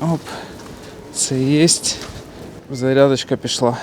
Оп, це є. Зарядочка пішла.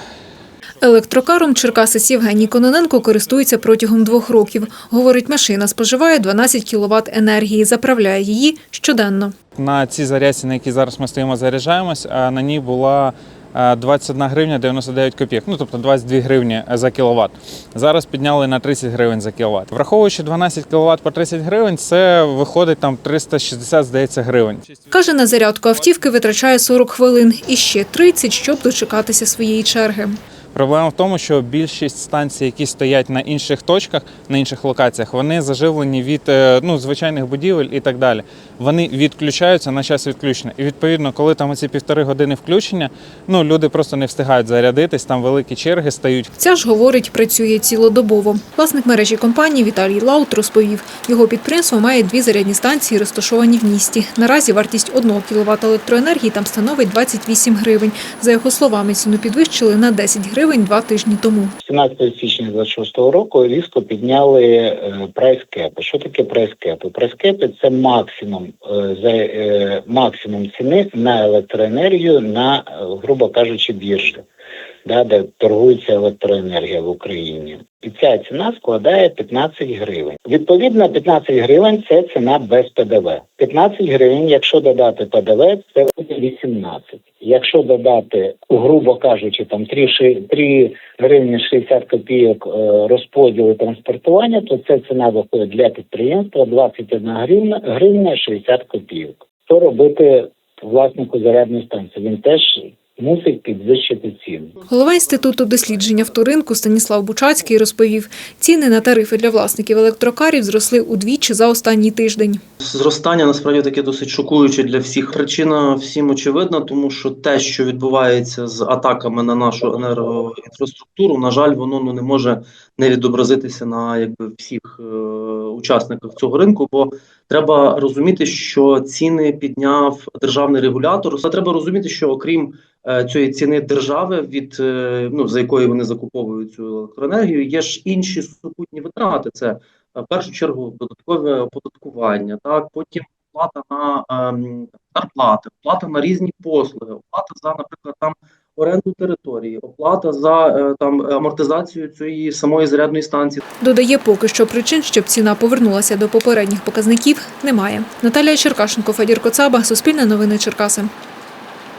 Електрокаром черкасець Євгеній Кононенко користується протягом двох років. Говорить, машина споживає 12 кВт енергії, заправляє її щоденно. На цій зарядці, на якій зараз ми стоїмо, заряджаємось, а на ній була 21 гривня 99 копійок, ну тобто 22 гривні за кіловат. Зараз підняли на 30 гривень за кіловат. Враховуючи 12 кіловат по 30 гривень, це виходить там 360, здається, гривень. Каже, на зарядку автівки витрачає 40 хвилин і ще 30, щоб дочекатися своєї черги. Проблема в тому, що більшість станцій, які стоять на інших точках, на інших локаціях, вони заживлені від е, ну, звичайних будівель і так далі. Вони відключаються на час відключення. І відповідно, коли там ці півтори години включення, ну люди просто не встигають зарядитись, там великі черги стають. Ця ж, говорить, працює цілодобово. Власник мережі компанії Віталій Лаут розповів, його підприємство має дві зарядні станції, розташовані в місті. Наразі вартість 1 кВт електроенергії там становить 28 гривень. За його словами, ціну підвищили на 10 гривень два тижні тому. 17 січня 26 року різко підняли е, прайс-кепи. Що таке прайс-кепи? Прайс-кепи – це максимум, е, за, е, максимум ціни на електроенергію на, грубо кажучи, біржі, да, де торгується електроенергія в Україні. І ця ціна складає 15 гривень. Відповідно, 15 гривень це ціна без ПДВ. 15 гривень, якщо додати ПДВ, це буде 18. Якщо додати, грубо кажучи, там 3, 3 гривні 60 копійок е, розподілу транспортування, то це ціна виходить для підприємства 21 гривня, гривня 60 копійок. Що робити власнику зарядної станції? Він теж мусить підвищити ціну. Голова інституту дослідження вторинку Станіслав Бучацький розповів, ціни на тарифи для власників електрокарів зросли удвічі за останній тиждень. Зростання насправді таке досить шокуюче для всіх. Причина всім очевидна, тому що те, що відбувається з атаками на нашу енергоінфраструктуру, на жаль, воно ну не може не відобразитися на якби всіх е, учасниках цього ринку. Бо треба розуміти, що ціни підняв державний регулятор. Це треба розуміти, що окрім е, цієї ціни держави, від е, ну за якої вони закуповують цю електроенергію, є ж інші супутні витрати. Це е, в першу чергу додаткове оподаткування, так потім оплата на ем, зарплати, оплата на різні послуги, оплата за, наприклад, там оренду території, оплата за е, там амортизацію цієї самої зарядної станції. Додає, поки що причин, щоб ціна повернулася до попередніх показників, немає. Наталія Черкашенко, Федір Коцаба, Суспільне новини Черкаси.